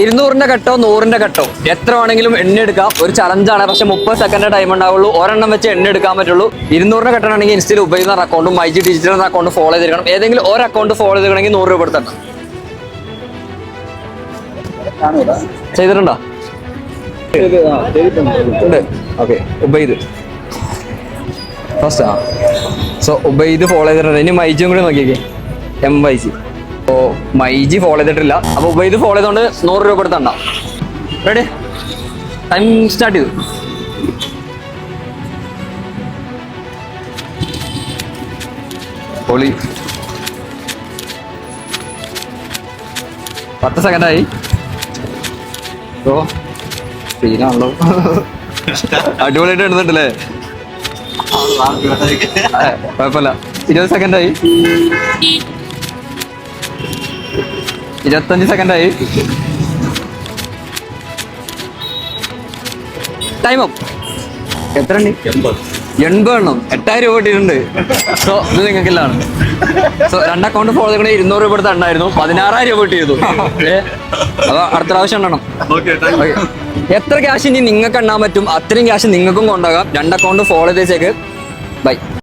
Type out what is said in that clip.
ഇരുന്നൂറിന്റെ കട്ടോ നൂറിന്റെ കട്ടോ എത്ര വേണമെങ്കിലും എണ്ണ എടുക്കാം. ഒരു ചലഞ്ചാണ് പക്ഷെ മുപ്പത് സെക്കൻഡ് ടൈം ഉണ്ടാവുള്ളൂ. ഒരെണ്ണം വെച്ച് എണ്ണ എടുക്കാൻ പറ്റുള്ളൂ. ഇരുന്നൂറിന്റെ കട്ടാണെങ്കിൽ ഇൻസ്റ്റയിൽ ഉപയോഗിക്കുന്ന അക്കൗണ്ടും മൈജി ഡിജിറ്റൽ അക്കൗണ്ട് ഫോളോ ചെയ്തിരിക്കണം ഏതെങ്കിലും ഒരു അക്കൗണ്ട് ഫോളോ ചെയ്തിരിക്കണമെങ്കിൽ നൂറ് രൂപ എടുത്തണം ചെയ്തിട്ടുണ്ടോ? ഉണ്ട്. ഓക്കെ. ഉബൈദ്. ഫസ്റ്റ് ആ. സോ ഉബൈദ് ഫോളോ ചെയ്തിട്ടുണ്ട്. ഇനി മൈജിയും കൂടി നോക്കിയേക്കേ M Y C O myG follow ചെയ്തിട്ടില്ല. അപ്പൊ ഇത് ഫോളോ ചെയ്തോണ്ട് നൂറ് രൂപ കൊടുത്തണ്ട റെഡി ടൈം സ്റ്റാർട്ട് ചെയ്തു. പൊളി. പത്ത് സെക്കൻഡായി ഓ സീനാണല്ലോ അടിപൊളിയായിട്ട് എടുത്തിട്ടില്ലേ കുഴപ്പമില്ല. ഇരുപത് സെക്കൻഡായി ഇരുപത്തഞ്ച് സെക്കൻഡായി. ടൈം അപ്പ് എത്ര ഉണ്ട് എൺപത്. എണ്ണം എട്ടായിരം രൂപ കിട്ടിയിട്ടുണ്ട്. സോ ഇത് നിങ്ങൾക്കെല്ലാണ്. സോ രണ്ട് അക്കൗണ്ട് ഫോളോ ചെയ്യണേ ഇരുന്നൂറ് രൂപ എടുത്ത് എണ്ണായിരുന്നു. പതിനാറായിരം രൂപ കിട്ടിയിരുന്നു. ഏ? അതോ അടുത്ത പ്രാവശ്യം എണ്ണണം. എത്ര ക്യാഷ് ഇനി നിങ്ങൾക്ക് എണ്ണാൻ പറ്റും? അത്രയും ക്യാഷ് നിങ്ങൾക്കും കൊണ്ടുപോകാം. രണ്ട് അക്കൗണ്ട് ഫോളോ ചെയ്തേക്ക് ബൈ